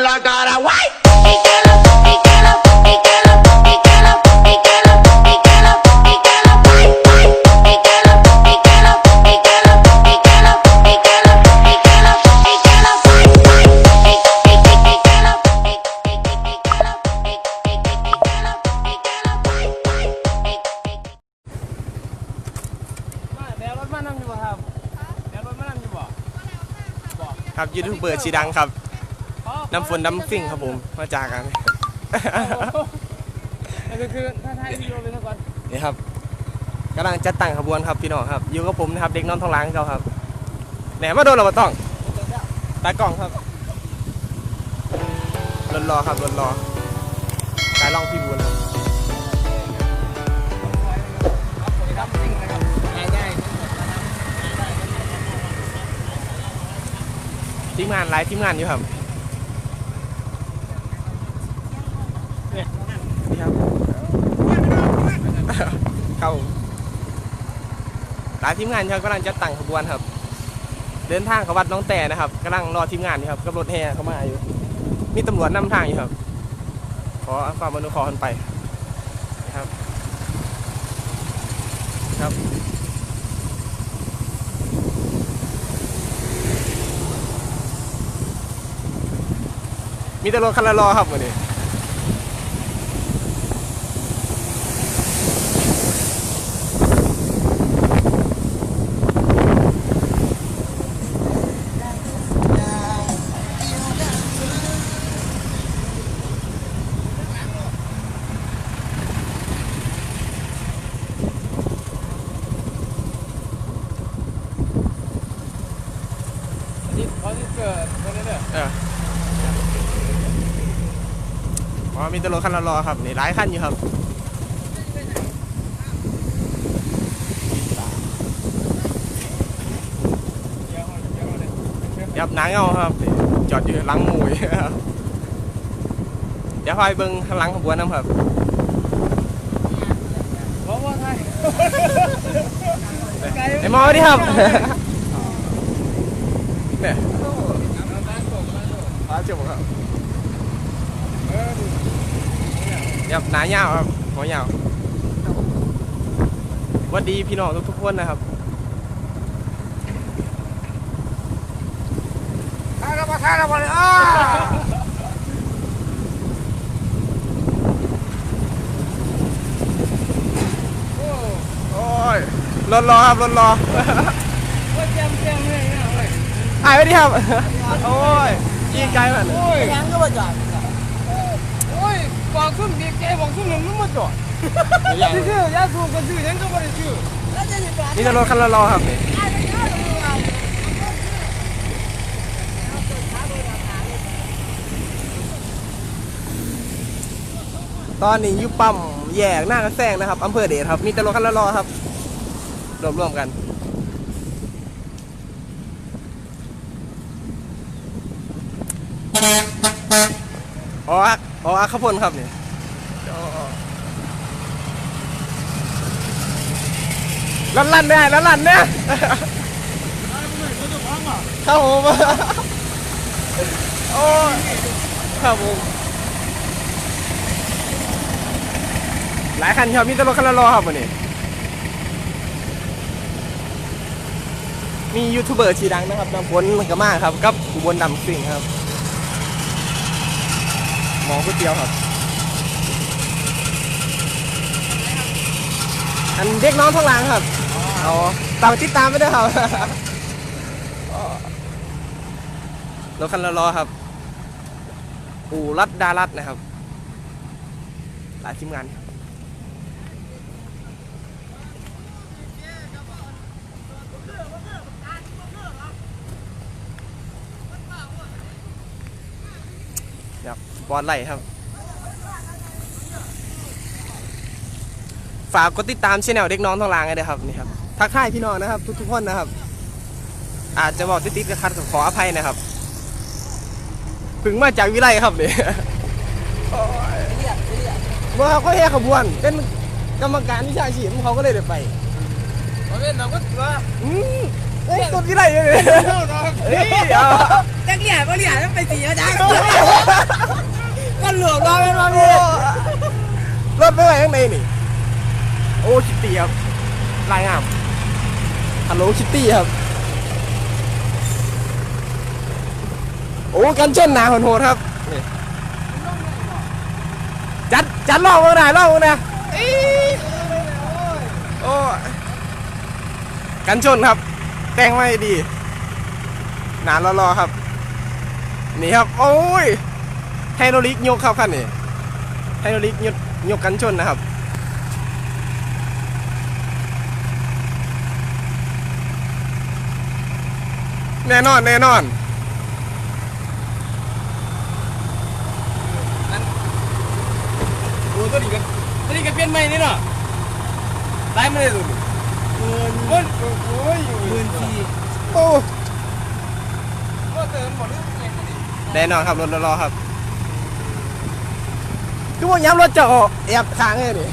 La cara, guay. Dạ, มาแบรถมานั่งอยู่บ่ครับแบรถมานั่งอยู่บ่บ่ครับยูทูบเบอร์ชื่อดังครับ น้ำฝนน้ำซิ่งครับผม มาจากกันนั่นก็คือถ้าถ่ายวิดีโอไปซะก่อนนี่ครับกำลังจัดตั้งขบวนครับพี่น้องครับอยู่กับผมนะครับเด็กน้องท้องหล้างเขาครับแหนมาโดนเราบ่ต้องตากล้องครับรถรอครับรถรอตายล่องพี่บุญครับครับผมครับจริงนะครับง่ายทีมงานหลายทีมงานอยู่ครับ นี่ครับเข้าหลายทีมงานครับกำลังจัดตั้งขบวนครับ เดินทางเข้าวัดน้องแต่นะครับกำลังรอทีมงานอยู่ครับกับรถแห่เข้ามาอยู่ มีตำรวจนำทางอยู่ครับ ขอความอนุเคราะห์กันไปนะครับ ครับมีแต่รถคันละรอครับวันนี้ ที่เกิดคนนั้นเด้อเอออ๋อมีแต่รถคันละรอครับนี่หลายคันอยู่ครับเดี๋ยวเอาเดี๋ยวเอาเลยยับหนังเอาครับนี่จอดอยู่หลังหมูอยู่ครับเดี๋ยวพายเบิ้งข้างหลังขบวนน้ำครับเพราะว่าไทยไกลไอ้หมอดิครับเนี่ยพา เจ็บครับเออดูยับหนายาวครับหัวยาวหวัสดีพี่น้องทุกๆคนนะครับท่ากับท่ากับเลยอ้าโอ้โอ้ยรถรอครับรถรอโอ้ยแจมแจมเลยนะเว้ยหายไปดิครับ โอ้ย ยิงไกลมันโอ้ยยังก็มาจอดโอ้ยบอกซุ่มดีแกบอกซุ่มหนึ่งมันมาจอดชื่อยาสูบก็ชื่อยังก็ไม่ได้ชื่อนี่จะรถคันละรอครับนี่ตอนนี้อยู่ปั๊มแยกหน้ากระแซงนะครับอำเภอเดชครับ มีแต่รถคันละรอครับ รวมๆกัน อ๋ออักอ๋ออักขพลครับนี่อ๋อลั่นลั่นได้ลั่นลั่นเนี่ยครับผมโอ้ยครับผมหลายคันครับมีแตรถคันละรอครับวันนี้มียูทูบเบอร์ชื่อดังนะครับนำผลมันก็มากครับกับอุบลดำสิ่งครับ มอก๋วยเตี๋ยวครับ อันเด็กน้องท้องหลังครับเอาตามติดตามไม่ได้วยครับรถคันละล้อครับ อู่รัดดารัดนะครับ หลายทีมงานครับ ครับบอลไหลครับ ฝากกดติดตามช่องเด็กน้องท้องหลางไว้ด้วยครับนี่ครับทักทายพี่น้องนะครับ ทุกๆคนนะครับ อาจจะบอกติดๆกระคัดขออภัยนะครับเพึ่งมาจากวิไลครับเนี่ยโอ้ยว่าเขาก็แห่ขบวน เป็นกรรมการวิชาชีพเขาก็เลยได้ไปมาเป็นเราก็ว่าอืมเอ้ยต้นวิไลเลยเฮ้ยเอาจักเหลี่ยบ่เหลี่ยต้องไปสี แล้วจ้านี่รถไม่ไหวข้างในนี่ โอ้คิตตี้ครับลายงามฮัลโหลคิตตี้ครับ โอ้กันชนหนาโหดๆครับนี่จัดจัดลอกมาหน่อยลอกมาหน่อยอี๋โอ้กันชนครับ แต่งไว้ดี หนารอๆครับ นี่ครับ โอ้ย ไฮโดรลิกยกครับคันนี้ไฮโดรลิกยกยกกันชนนะครับแน่นอนแน่นอนโอ้ตัวนี้กันตัวนี้กันเปลี่ยนใหม่นี่เนาะได้มาเลยตัวนี้เงินโอ้ยเงินทีโอ้ก็เติมหมดเรื่องเงินตัวนี้แน่นอนครับรถรอๆครับ คือว่าย้ำรถจะออกแอบค้างเลยนี่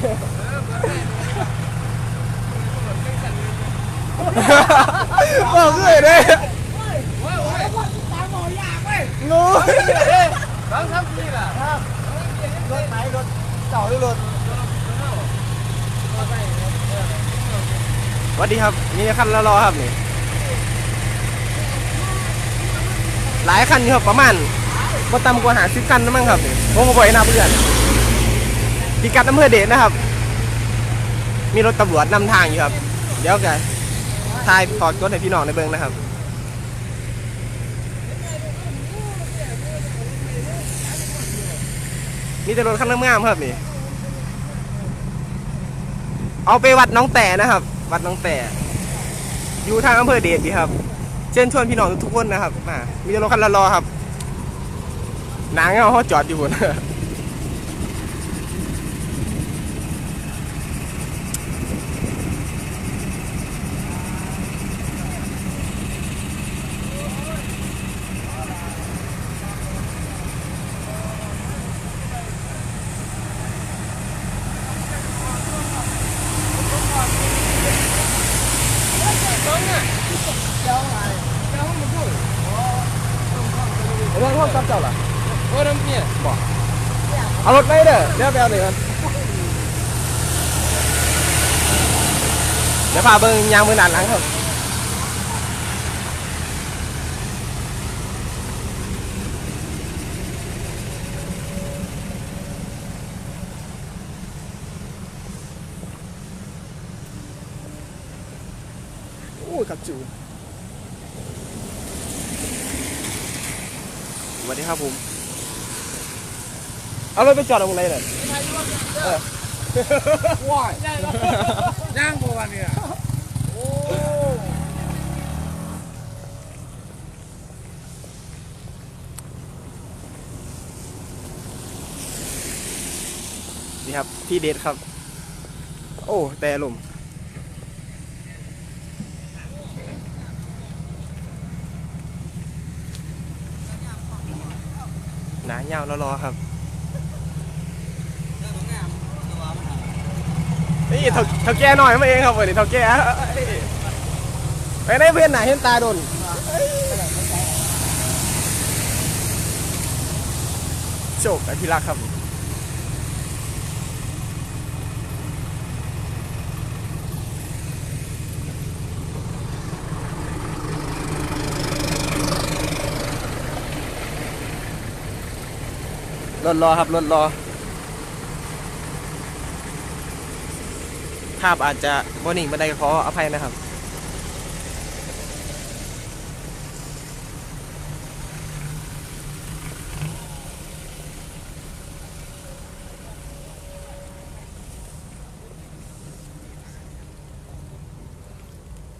บอกเลยเด้โอ้ยโอ้ยตามหมอยากเว้ยงูบางคำนี่ล่ะรถไหนรถเก่าหรือรถสวัสดีครับนี่คันรอๆครับนี่หลายคันอยู่ครับประมาณก็ต่ำกว่าหาสิบคันนะมั้งครับนี่ผมก็บ่อยนับเพื่อน พิกัดอำเภอเดชนะครับ มีรถตำรวจนำทางอยู่ครับ เดี๋ยวกันทายถอดรถให้พี่น้องในเบิ้งนะครับ มีแต่รถคันงามครับนี่ เอาไปวัดน้องแต่นะครับ วัดน้องแต่ อยู่ทางอำเภอเดชดีครับ เชิญชวนพี่น้องทุกคนนะครับมามีแต่รถคันละรอครับ นางเงาเขาจอดอยู่บนเรื่องห้องซับเจ้าล่ะ โอ้ยน้ำเนี่ย เอารถไปเด้อเดี๋ยวไปเอาหนึ่งเดี๋ยวพาเบิ้งยางมือหนานหลังครับโอ้ยขับจูสวัสดีครับผม เอารถไปจอดตรงไหนเลยว้ายย่างบัวเนี่ยโอ้นี่ครับที่เด็ดครับ โอ้ แต่ลมหนาเงารอๆครับ เท่าเท่าแก่หน่อยมาเองครับวันนี้เท่าแก่ไปได้เพื่อนไหนเห็นตาโดนโชคอภิรักษ์ครับรถรอครับรถรอาพอาจจะบนิ่งบันไดขออภัยนะครับ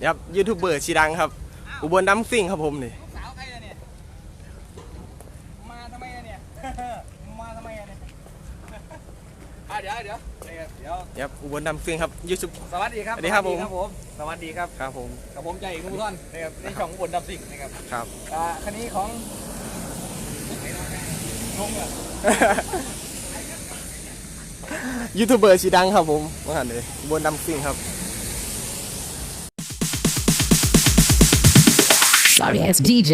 ครับยูทูบเบอร์ชีดังครับ อุบลดัมซิ่งครับผมนี่ สาวใครอะเนี่ย มาทำไมอะเนี่ย มาทำไมอะเนี่ยอะ เดี๋ยวเดี๋ยวเดี๋ยวเดี๋ยวครับอุบลดัมซิ่งครับยูทูบ สวัสดีครับสวัสดีครับผมผมสวัสดีครับครับผมกับผมใจเอกนุ่มท่อนนะครับในช่องบนดับสิ่งนะครับครับ อ่าคันนี้ของงงอะยูทูบเบอร์ชีดังครับผมว่าหันเลยอุบลดัมซิ่งครับ Sorry, it's DJ.